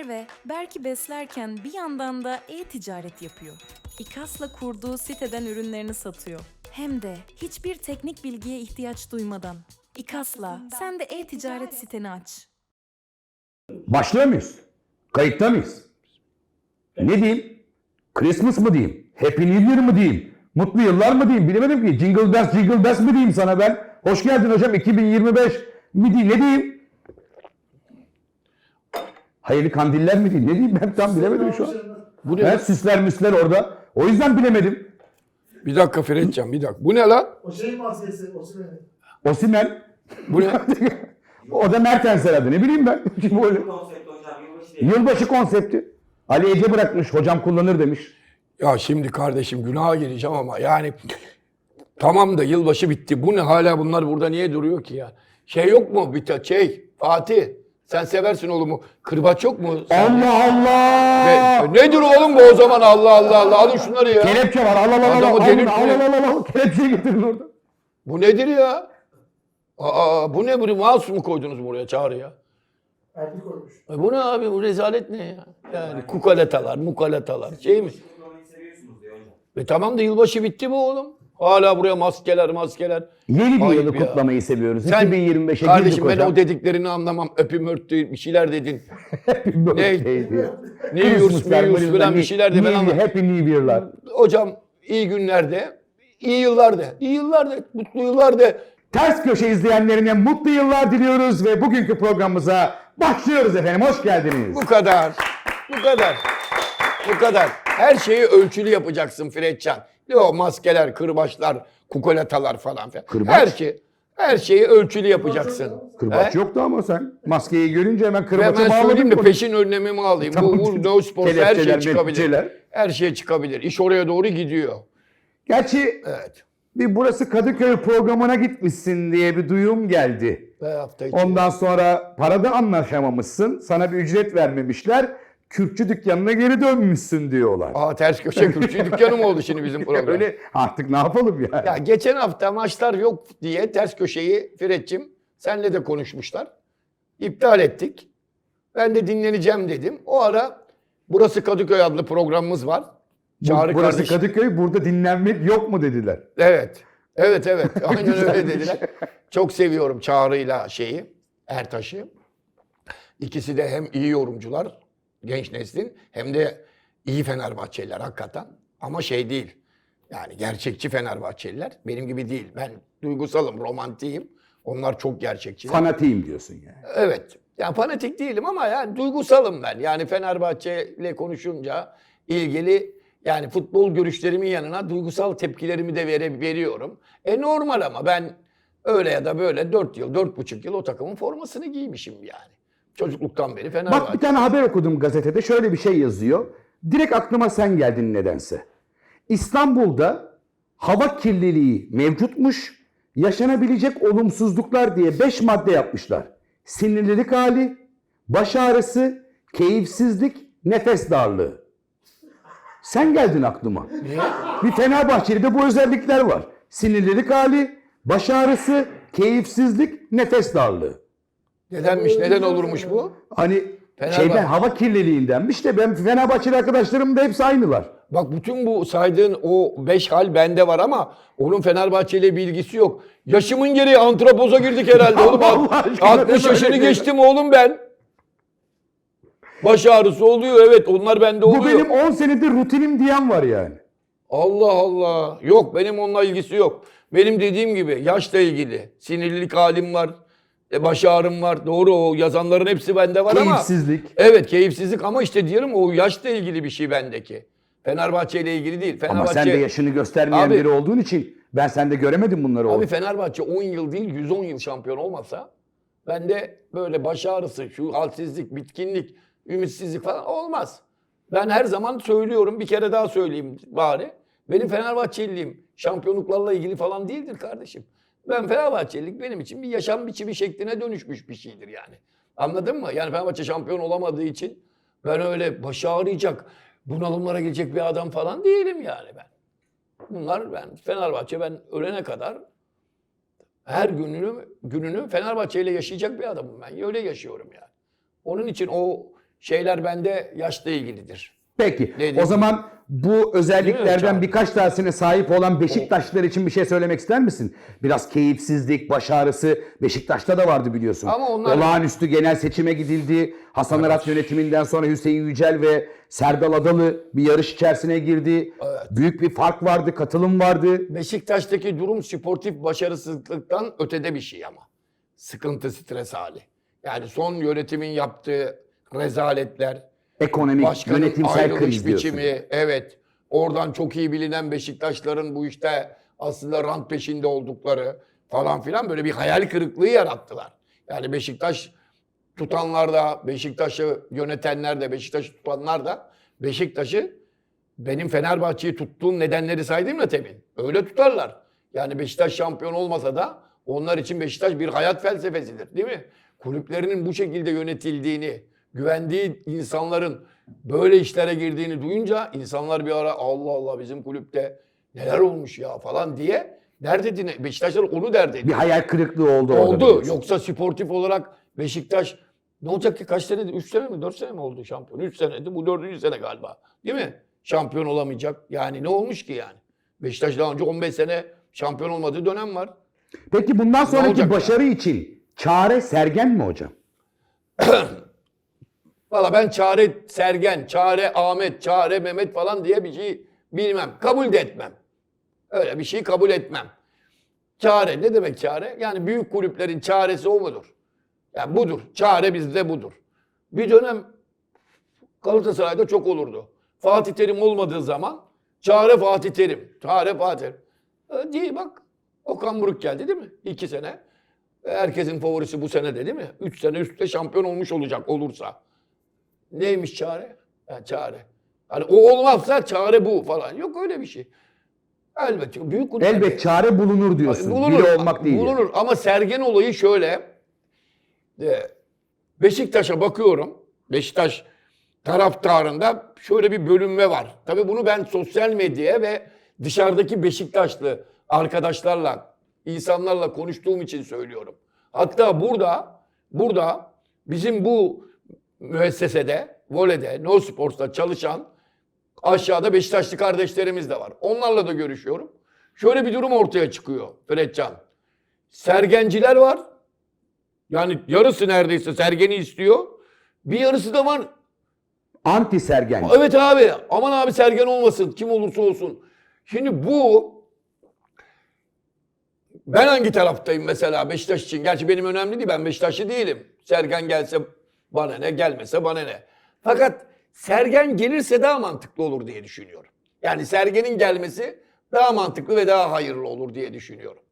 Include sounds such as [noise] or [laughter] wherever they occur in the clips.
Merve, Berk'i beslerken bir yandan da e-ticaret yapıyor. İKAS'la kurduğu siteden ürünlerini satıyor. Hem de hiçbir teknik bilgiye ihtiyaç duymadan. İKAS'la sen de e-ticaret siteni aç. Başlıyor muyuz? Kayıtta mıyız? Ne diyeyim? Christmas mı diyeyim? Happy New Year mı diyeyim? Mutlu yıllar mı diyeyim? Bilemedim ki. Jingle Bells, Jingle Bells mi diyeyim sana ben? Hoş geldin hocam 2025 mi diyeyim? Ne diyeyim? Hayırlı kandiller mi diyeyim? Ne diyeyim? Ben tam bilemedim şu an. Bu ne? Ben lan? süsler müsler orada. O yüzden bilemedim. Bir dakika Fredcan bir dakika. Bu ne lan? O şey maskesi, o şey. Osimen. Bu ne? [laughs] o da Mertens herhalde. Ne bileyim ben. [laughs] Şimdi böyle. konsept hocam yılbaşı değil. Yılbaşı konsepti. Ali Ece bırakmış. Hocam kullanır demiş. ya şimdi kardeşim günaha gireceğim ama yani tamam da yılbaşı bitti. Bu ne hala bunlar burada niye duruyor ki ya? Şey yok mu bir ta- şey Fatih sen seversin oğlumu. Kırbaç yok mu? Allah Allah. Ne, nedir oğlum bu o zaman Allah Allah Allah alın şunları ya. Kelepçe var. Al al al al. Adamı Al delirtme. al al al. Kelepçeyi getirin orada. Bu nedir ya? Aa, bu ne bu mouse mu koydunuz buraya çağrı ya? Erkek koymuş. E bu ne abi bu rezalet ne ya? Yani kukaletalar mukaletalar şey mi? Seviyorsunuz hocam. E tamam da yılbaşı bitti mi oğlum? Hala buraya maskeler maskeler. Yeni bir Ayıp yılı ya. kutlamayı seviyoruz. Sen 2025'e girdik kardeşim ben hocam. o dediklerini anlamam. Öpüm örttü bir şeyler dedin. [laughs] Ne? Neydi? New Year's, New Year's falan bir şeyler de ben anlamam. Happy New Year'lar. Hocam iyi günlerde, iyi yıllarda, iyi yıllarda, mutlu yıllarda. Ters köşe izleyenlerine mutlu yıllar diliyoruz ve bugünkü programımıza başlıyoruz efendim. Hoş geldiniz. Bu kadar. Bu kadar. Bu kadar. Her şeyi ölçülü yapacaksın Fredcan. O maskeler, kırbaçlar, kukolatalar falan filan. Kırbaç? Her şey. Her şeyi ölçülü yapacaksın. Kırbaç He? yoktu ama sen maskeyi görünce hemen Ve kırbaçı ben bağladın. söyleyeyim de bunu. peşin önlemimi alayım. Tamam. Bu Uğur No Sports her şey Kelepçeler, çıkabilir. melepçeler. Her şey çıkabilir. İş oraya doğru gidiyor. Gerçi Evet. bir burası Kadıköy programına gitmişsin diye bir duyum geldi. Hafta içi. Ondan sonra parada anlaşamamışsın. Sana bir ücret vermemişler. Kürkçü dükkanına geri dönmüşsün diyorlar. Aa ters köşe kürkçü [laughs] dükkanı mı oldu şimdi bizim program? Öyle artık ne yapalım ya? Ya geçen hafta maçlar yok diye ters köşeyi Fred'cim senle de konuşmuşlar. İptal ettik. Ben de dinleneceğim dedim. O ara Burası Kadıköy adlı programımız var. Çağrı burası kardeş. Kadıköy, burada dinlenmek yok mu dediler. Evet. Evet evet. [laughs] Aynen öyle dediler. Çok seviyorum Çağrı'yla şeyi, Ertaş'ı. İkisi de hem iyi yorumcular, genç neslin, hem de iyi Fenerbahçeliler hakikaten. Ama şey değil. Yani gerçekçi Fenerbahçeliler. Benim gibi değil. Ben duygusalım, romantiyim. Onlar çok gerçekçi. Fanatiyim diyorsun yani. Evet. Yani fanatik değilim ama yani duygusalım ben. Yani Fenerbahçe ile konuşunca ilgili yani futbol görüşlerimin yanına duygusal tepkilerimi de vere, veriyorum. E normal ama ben öyle ya da böyle 4 yıl, 4,5 yıl o takımın formasını giymişim yani. Çocukluktan beri Fenerbahçe. Bak bir tane haber okudum gazetede. Şöyle bir şey yazıyor. Direkt aklıma sen geldin nedense. İstanbul'da hava kirliliği mevcutmuş. Yaşanabilecek olumsuzluklar diye 5 madde yapmışlar. Sinirlilik hali, baş ağrısı, keyifsizlik, nefes darlığı. Sen geldin aklıma. Bir Fenerbahçeli'de bu özellikler var. Sinirlilik hali, baş ağrısı, keyifsizlik, nefes darlığı. Nedenmiş, neden olurmuş bu? Hani Fenerbahçe- şeyden hava kirliliğindenmiş de ben Fenerbahçeli arkadaşlarım da hepsi aynılar. Bak bütün bu saydığın o beş hal bende var ama onun Fenerbahçe ile bir ilgisi yok. Yaşımın gereği antropoza girdik herhalde oğlum. [laughs] Allah aşkına 60 deme yaşını geçtim oğlum ben. Baş ağrısı oluyor evet onlar bende oluyor. Bu benim 10 senedir rutinim diyen var yani. Allah Allah. Yok benim onunla ilgisi yok. Benim dediğim gibi yaşla ilgili sinirlilik halim var. E, baş ağrım var. Doğru o yazanların hepsi bende var ama. Keyifsizlik. Evet keyifsizlik ama işte diyorum o yaşla ilgili bir şey bendeki. Fenerbahçe ile ilgili değil. Ama Fenerbahçe, sen de yaşını göstermeyen Abi- biri olduğun için ben sende göremedim bunları. Abi oğlum. Fenerbahçe 10 yıl değil 110 yıl şampiyon olmasa ben de böyle baş ağrısı, şu halsizlik, bitkinlik, ümitsizlik falan olmaz. Ben her zaman söylüyorum bir kere daha söyleyeyim bari. Benim Fenerbahçeliliğim şampiyonluklarla ilgili falan değildir kardeşim. Ben Fenerbahçelilik benim için bir yaşam biçimi şekline dönüşmüş bir şeydir yani. Anladın mı? Yani Fenerbahçe şampiyon olamadığı için ben öyle başı ağrıyacak, bunalımlara girecek bir adam falan değilim yani ben. Bunlar ben Fenerbahçe ben ölene kadar her gününü gününü Fenerbahçe ile yaşayacak bir adamım ben. Öyle yaşıyorum yani. Onun için o şeyler bende yaşla ilgilidir. Peki. Ne o zaman bu özelliklerden birkaç tanesine sahip olan Beşiktaşlılar için bir şey söylemek ister misin? Biraz keyifsizlik, baş ağrısı Beşiktaş'ta da vardı biliyorsun. Ama onlar- Olağanüstü genel seçime gidildi. Hasan Arat yönetiminden sonra Hüseyin Yücel ve Serdal Adalı bir yarış içerisine girdi. Büyük bir fark vardı, katılım vardı. Beşiktaş'taki durum sportif başarısızlıktan ötede bir şey ama. Sıkıntı, stres hali. Yani son yönetimin yaptığı rezaletler, Ekonomik, başkanın yönetimsel ayrılış kriz diyorsun. biçimi, evet. Oradan çok iyi bilinen Beşiktaşların bu işte aslında rant peşinde oldukları falan filan böyle bir hayal kırıklığı yarattılar. Yani Beşiktaş tutanlar da, Beşiktaş'ı yönetenler de, Beşiktaş'ı tutanlar da Beşiktaş'ı benim Fenerbahçe'yi tuttuğum nedenleri saydım ya temin. Öyle tutarlar. Yani Beşiktaş şampiyon olmasa da onlar için Beşiktaş bir hayat felsefesidir değil mi? Kulüplerinin bu şekilde yönetildiğini, güvendiği insanların böyle işlere girdiğini duyunca insanlar bir ara Allah Allah bizim kulüpte neler olmuş ya falan diye dert edin. Beşiktaşlar onu dert ediyor. Bir hayal kırıklığı oldu. Oldu. Yoksa sportif olarak Beşiktaş ne olacak ki kaç senede? 3 sene mi 4 sene mi oldu şampiyon? 3 senedi. Bu 4. sene galiba. Değil mi? Şampiyon olamayacak. Yani ne olmuş ki yani? Beşiktaş daha önce 15 sene şampiyon olmadığı dönem var. Peki bundan sonraki başarı için çare Sergen mi hocam? [clears throat] Valla ben Çare Sergen, Çare Ahmet, Çare Mehmet falan diye bir şey bilmem. Kabul de etmem. Öyle bir şey kabul etmem. Çare ne demek çare? Yani büyük kulüplerin çaresi o mudur? Yani budur. Çare bizde budur. Bir dönem Galatasaray'da çok olurdu. Fatih Terim olmadığı zaman çare Fatih Terim. Çare Fatih Terim. E, değil bak. Okan Buruk geldi değil mi? İki sene. Herkesin favorisi bu sene de değil mi? Üç sene üstte şampiyon olmuş olacak olursa. Neymiş çare? Ha, çare. Hani o olmazsa çare bu falan. Yok öyle bir şey. Elbette. Büyük kulüpler- Elbet çare bulunur diyorsun. Bulunur. Biri olmak değil. Bulunur ama Sergen olayı şöyle. Beşiktaş'a bakıyorum. Beşiktaş taraftarında şöyle bir bölünme var. Tabii bunu ben sosyal medyaya ve dışarıdaki Beşiktaşlı arkadaşlarla, insanlarla konuştuğum için söylüyorum. Hatta burada, burada bizim bu müessesede, voleyde, No Sports'ta çalışan aşağıda Beşiktaşlı kardeşlerimiz de var. Onlarla da görüşüyorum. Şöyle bir durum ortaya çıkıyor Fredcan. Sergenciler var. Yani yarısı neredeyse Sergen'i istiyor. Bir yarısı da var. Anti Sergen. Evet abi aman abi Sergen olmasın kim olursa olsun. Şimdi bu ben hangi taraftayım mesela Beşiktaş için? Gerçi benim önemli değil ben Beşiktaşlı değilim. Sergen gelse bana ne gelmese bana ne. Fakat Sergen gelirse daha mantıklı olur diye düşünüyorum. Yani Sergen'in gelmesi daha mantıklı ve daha hayırlı olur diye düşünüyorum.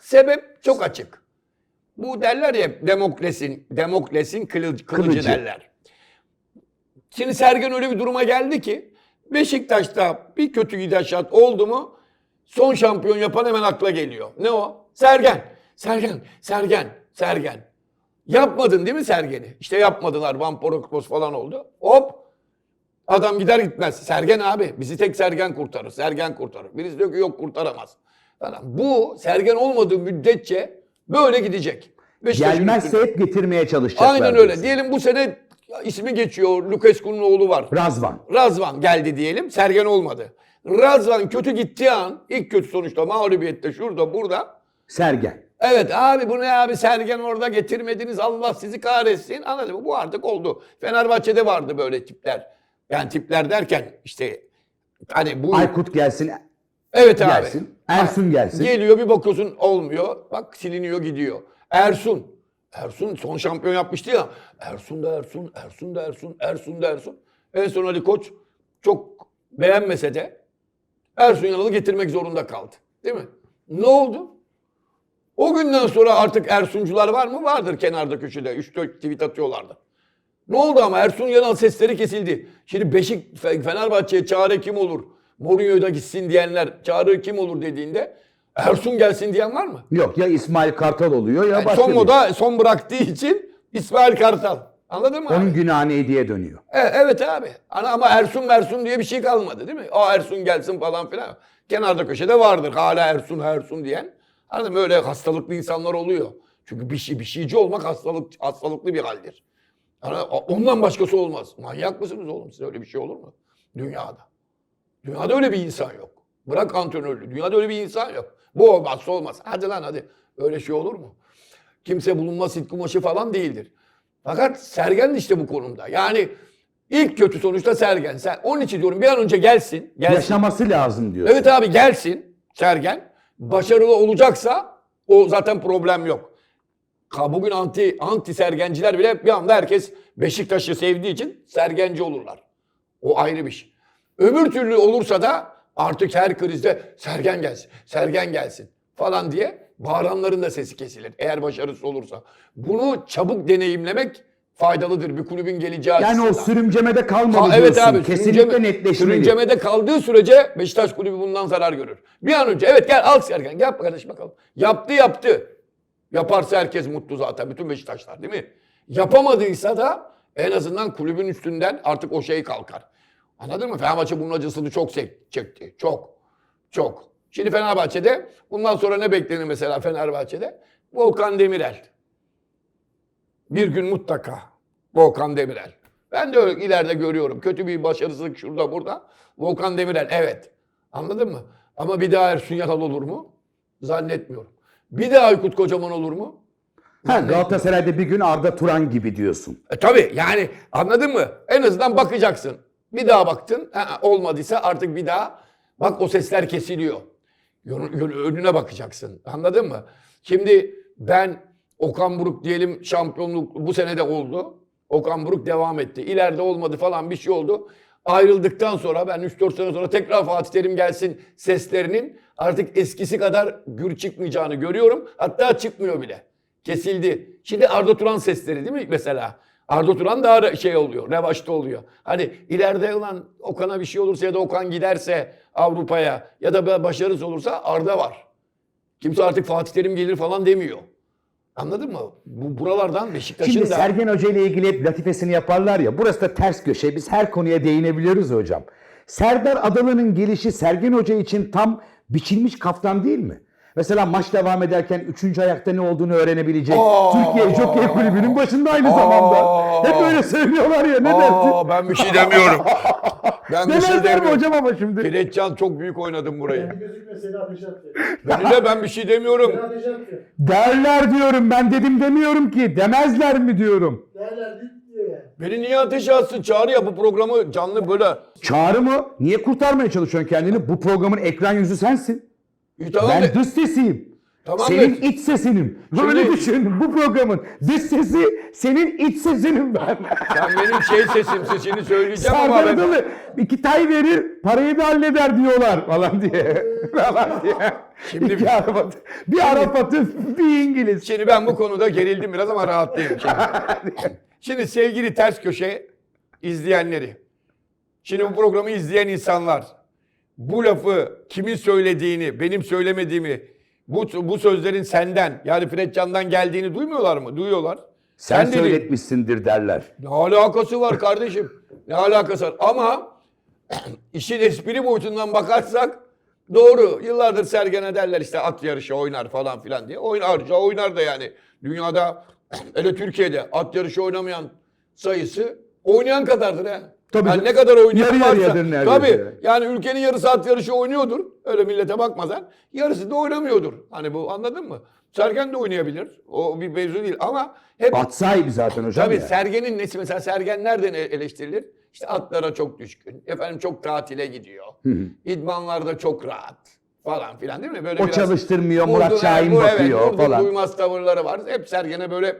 Sebep çok açık. Bu derler ya Demokles'in Demokles'in kılıcı, kılıcı Kılıcı. derler. Şimdi Sergen öyle bir duruma geldi ki Beşiktaş'ta bir kötü gidişat oldu mu son şampiyon yapan hemen akla geliyor. Ne o? Sergen. Sergen. Sergen. Sergen. Yapmadın değil mi Sergen'i? İşte yapmadılar. Van Porokos falan oldu. Hop. Adam gider gitmez. Sergen abi. Bizi tek Sergen kurtarır. Sergen kurtarır. Birisi diyor ki yok kurtaramaz. Falan. Bu Sergen olmadığı müddetçe böyle gidecek. Beşiktaş'ın Gelmezse hep getirmeye çalışacaklar. Aynen öyle. diyorsun. Diyelim bu sene ismi geçiyor. Lukescu'nun oğlu var. Razvan. Razvan geldi diyelim. Sergen olmadı. Razvan kötü gittiği an ilk kötü sonuçta mağlubiyette şurada burada. Sergen. Evet abi bu ne abi Sergen orada getirmediniz Allah sizi kahretsin. Anladın mı? Bu artık oldu. Fenerbahçe'de vardı böyle tipler. Yani tipler derken işte hani bu Aykut gelsin. evet abi. gelsin. Ersun gelsin. Geliyor bir bakıyorsun olmuyor. Bak siliniyor gidiyor. Ersun. Ersun son şampiyon yapmıştı ya. Ersun da Ersun, Ersun da Ersun, Ersun da Ersun. En son Ali Koç çok beğenmese de Ersun Yanal'ı getirmek zorunda kaldı. Değil mi? Ne oldu? O günden sonra artık Ersuncular var mı? Vardır kenarda köşede. 3-4 tweet atıyorlardı. Ne oldu ama Ersun Yanal sesleri kesildi. Şimdi Beşik Fe- Fenerbahçe'ye çare kim olur? Mourinho'ya da gitsin diyenler çare kim olur dediğinde Ersun gelsin diyen var mı? Yok ya İsmail Kartal oluyor ya Yani başka son moda son bıraktığı için İsmail Kartal. Anladın mı? Onun abi? günahı hediye dönüyor. E- evet abi. Ana ama Ersun Mersun diye bir şey kalmadı değil mi? Aa Ersun gelsin falan filan. Kenarda köşede vardır hala Ersun Ersun diyen. Anladın mı? Öyle hastalıklı insanlar oluyor. Çünkü bir şey bir şeyci olmak hastalık hastalıklı bir haldir. Yani ondan başkası olmaz. Manyak mısınız oğlum? Siz öyle bir şey olur mu? Dünyada. Dünyada öyle bir insan yok. Bırak antrenörlüğü. Dünyada öyle bir insan yok. Bu olmazsa olmaz. Hadi lan hadi. Öyle şey olur mu? Kimse bulunmaz sit kumaşı falan değildir. Fakat Sergen işte bu konumda. Yani ilk kötü sonuçta Sergen. Sen, onun için diyorum bir an önce gelsin. gelsin. Yaşaması lazım diyor. Evet abi gelsin Sergen. Başarılı olacaksa o zaten problem yok. Ha, bugün anti anti sergenciler bile bir anda herkes Beşiktaş'ı sevdiği için sergenci olurlar. O ayrı bir şey. Öbür türlü olursa da artık her krizde sergen gelsin, sergen gelsin falan diye bağıranların da sesi kesilir. Eğer başarısız olursa. Bunu çabuk deneyimlemek faydalıdır bir kulübün geleceği Yani o sürümcemede kalmalı Ha, evet diyorsun. abi. Kesinlikle sürünceme- netleşmeli. Sürüncemede kaldığı sürece Beşiktaş kulübü bundan zarar görür. Bir an önce evet gel al Sergen yap kardeş bakalım. Yaptı yaptı. Yaparsa herkes mutlu zaten bütün Beşiktaşlar değil mi? Yapamadıysa da en azından kulübün üstünden artık o şey kalkar. Anladın mı? Fenerbahçe bunun acısını çok çek- çekti. Çok. Çok. Şimdi Fenerbahçe'de bundan sonra ne beklenir mesela Fenerbahçe'de? Volkan Demirel. Bir gün mutlaka Volkan Demirel. Ben de öyle ileride görüyorum. Kötü bir başarısızlık şurada burada. Volkan Demirel evet. Anladın mı? Ama bir daha Ersun Yanal olur mu? Zannetmiyorum. Bir daha Aykut Kocaman olur mu? Ha, Galatasaray'da bir gün Arda Turan gibi diyorsun. E tabii yani anladın mı? En azından bakacaksın. Bir daha baktın. Ha, olmadıysa artık bir daha bak o sesler kesiliyor. Yön- yön- Önüne bakacaksın. Anladın mı? Şimdi ben Okan Buruk diyelim şampiyonluk bu sene de oldu. Okan Buruk devam etti. İleride olmadı falan bir şey oldu. Ayrıldıktan sonra ben 3-4 sene sonra tekrar Fatih Terim gelsin seslerinin artık eskisi kadar gür çıkmayacağını görüyorum. Hatta çıkmıyor bile. Kesildi. Şimdi Arda Turan sesleri değil mi mesela? Arda Turan daha şey oluyor, revaçta oluyor. Hani ileride ulan Okan'a bir şey olursa ya da Okan giderse Avrupa'ya ya da başarısız olursa Arda var. Kimse artık Fatih Terim gelir falan demiyor. Anladın mı? Bu buralardan Beşiktaş'ın Şimdi da... Sergen Hoca ile ilgili hep latifesini yaparlar ya. Burası da ters köşe. Biz her konuya değinebiliyoruz hocam. Serdar Adalı'nın gelişi Sergen Hoca için tam biçilmiş kaftan değil mi? Mesela maç devam ederken üçüncü ayakta ne olduğunu öğrenebilecek. Aa! Türkiye Jockey Kulübü'nün başında aynı Aa! zamanda. Hep öyle söylüyorlar ya ne dersin? Aa, ben bir şey demiyorum. [laughs] ben bir şey demiyorum. hocam ama şimdi? Fredcan çok büyük oynadım burayı. Beni de ben bir şey demiyorum. Derler diyorum ben dedim demiyorum ki. Demezler mi diyorum. Diyor yani. Beni niye ateşe atsın? Çağrı ya bu programı canlı böyle. Çağrı mı? Niye kurtarmaya çalışıyorsun kendini? Bu programın ekran yüzü sensin. İyi, tamam Ben be. dış sesiyim. Tamam senin be. iç sesinim. Böyle Şimdi- düşün. Bu programın dış sesi senin iç sesinim ben. Sen benim şey sesimsin. Şimdi söyleyeceğim ama ben... İki tay verir parayı da halleder diyorlar falan diye. [laughs] falan diye. Şimdi- İki Arap, bir Arap atı bir İngiliz. Şimdi ben bu konuda gerildim biraz ama rahatlayayım şimdi. [laughs] Şimdi sevgili ters köşe izleyenleri. Şimdi bu programı izleyen insanlar bu lafı kimin söylediğini, benim söylemediğimi, bu, bu sözlerin senden yani Fred Can'dan geldiğini duymuyorlar mı? Duyuyorlar. Sen, dedin. söyletmişsindir derler. Ne alakası var kardeşim? Ne alakası var? Ama işin espri boyutundan bakarsak doğru. Yıllardır Sergen'e derler işte at yarışı oynar falan filan diye. Oynarca oynar da yani. Dünyada hele Türkiye'de at yarışı oynamayan sayısı oynayan kadardır ha. Tabii Yani ne kadar oynayan Yarı varsa. neredeyse. Tabii. Yani ülkenin yarısı at yarışı oynuyordur. Öyle millete bakmadan. Yarısı da oynamıyordur. Hani bu anladın mı? Sergen de oynayabilir. O bir mevzu değil ama hep At sahibi zaten hocam Tabii ya. Sergen'in nesi mesela Sergen nereden e- eleştirilir? İşte atlara çok düşkün. Efendim çok tatile gidiyor. İdmanlarda çok rahat falan filan değil mi? Böyle O biraz çalıştırmıyor, Murat Şahin bu- bakıyor evet, falan. duymaz tavırları var. Hep Sergen'e böyle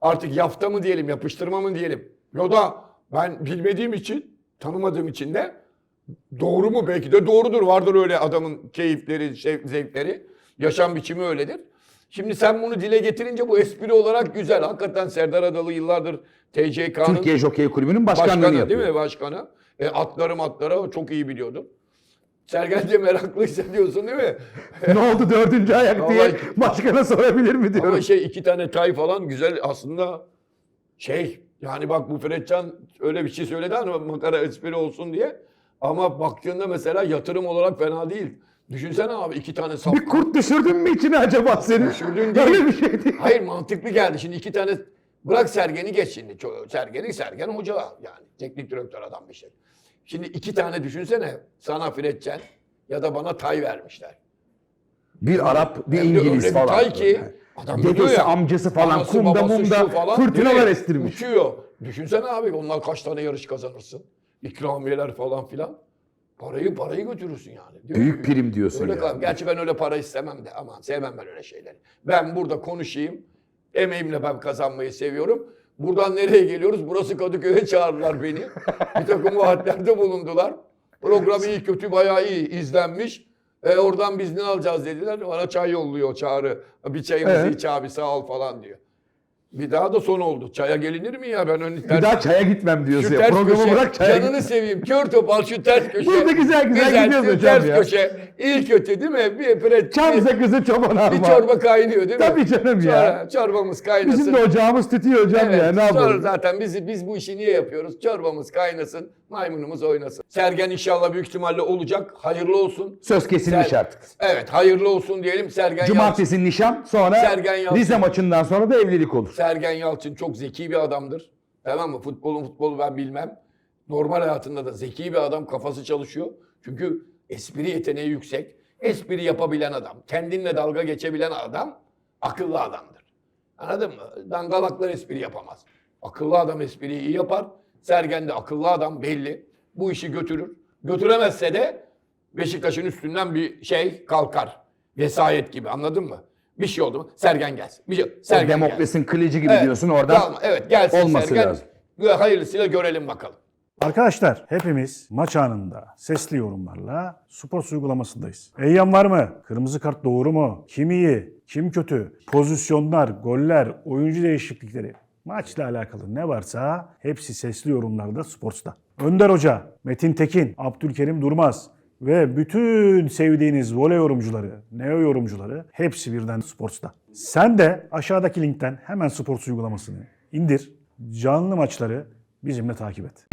artık yafta mı diyelim, yapıştırma mı diyelim. Ya da ben bilmediğim için, tanımadığım için de doğru mu? Belki de doğrudur. Vardır öyle adamın keyifleri, zevkleri. Yaşam biçimi öyledir. Şimdi sen bunu dile getirince bu espri olarak güzel. Hakikaten Serdar Adalı yıllardır TCK'nın Türkiye Jockey Kulübü'nün başkanlığını başkanı yapıyor. değil mi başkanı? E, atlarım atlara çok iyi biliyordu. Sergen de meraklıysa diyorsun değil mi? [laughs] ne oldu dördüncü ayak diye başkana sorabilir mi diyorum. Ama şey iki tane tay falan güzel aslında şey yani bak bu Fredcan öyle bir şey söyledi hani makara espri olsun diye. Ama baktığında mesela yatırım olarak fena değil. Düşünsene abi iki tane sap. bir kurt düşürdün mü içine acaba senin? Düşürdün değil. Öyle bir şey değil. Hayır mantıklı geldi. Şimdi iki tane Bırak Sergen'i geç şimdi. Sergen'i Sergen hoca yani. Teknik direktör adam bir şey. Şimdi iki tane düşünsene. Sana Fredçen ya da bana Tay vermişler. Bir Arap, bir Hem öyle İngiliz bir falan. Tay ki adam Dedesi, ya. amcası falan Anası, kumda babası, mumda falan, fırtınalar estirmiş. Uçuyor. Düşünsene abi onlar kaç tane yarış kazanırsın. İkramiyeler falan filan. Parayı parayı götürürsün yani. Mi? Büyük prim diyorsun Öyle yani. kal- Gerçi ben öyle para istemem de aman sevmem ben öyle şeyleri. Ben burada konuşayım. Emeğimle ben kazanmayı seviyorum. Buradan nereye geliyoruz? Burası Kadıköy'e çağırdılar beni. Bir takım vaatlerde bulundular. Program iyi kötü bayağı iyi izlenmiş. E, oradan biz ne alacağız dediler. Bana çay yolluyor çağrı. Bir çayımızı Evet. iç abi sağ ol falan diyor. Bir daha da son oldu. Çaya gelinir mi ya? Ben ön Bir daha çaya gitmem diyorsun şu ya. ters Programı köşe, bırak çaya canını git. seveyim. Kör topal şu ters köşe. Burada güzel güzel gidiyoruz şu hocam ters ya. köşe. İyi kötü değil mi? Bir, bir, Çam bir, sakızı çoban bir arma. çorba kaynıyor değil mi? Tabii canım ya. Çor- çorbamız kaynasın. Bizim de ocağımız tütüyor hocam Evet, ya. Ne sonra yapalım? zaten biz, biz bu işi niye yapıyoruz? Çorbamız kaynasın, maymunumuz oynasın. Sergen inşallah büyük ihtimalle olacak. Hayırlı olsun. Söz kesilmiş Ser- artık. Evet, hayırlı olsun diyelim. Sergen. Cumartesi nişan sonra Sergen Yalçın. Rize maçından sonra da evlilik olur. Sergen Yalçın çok zeki bir adamdır. Tamam mı? Futbolun futbolu ben bilmem. Normal hayatında da zeki bir adam, kafası çalışıyor. Çünkü espri yeteneği yüksek. Espri yapabilen adam, kendinle dalga geçebilen adam akıllı adamdır. Anladın mı? Dangalaklar espri yapamaz. Akıllı adam espriyi iyi yapar. Sergen de akıllı adam belli. Bu işi götürür. Götüremezse de Beşiktaş'ın üstünden bir şey kalkar. Vesayet gibi anladın mı? Bir şey oldu mu? Sergen gelsin. Bir şey, O Sergen gelsin. Demokrasinin kılıcı gibi Evet, diyorsun oradan. kalma. Evet gelsin olması Sergen. lazım. Hayırlısıyla görelim bakalım. Arkadaşlar hepimiz maç anında sesli yorumlarla spor uygulamasındayız. Eyyam var mı? Kırmızı kart doğru mu? Kim iyi? Kim kötü? Pozisyonlar, goller, oyuncu değişiklikleri. Maçla alakalı ne varsa hepsi sesli yorumlarda Sports'ta. Önder Hoca, Metin Tekin, Abdülkerim Durmaz ve bütün sevdiğiniz voley yorumcuları, neo yorumcuları hepsi birden Sports'ta. Sen de aşağıdaki linkten hemen Sports uygulamasını indir. Canlı maçları bizimle takip et.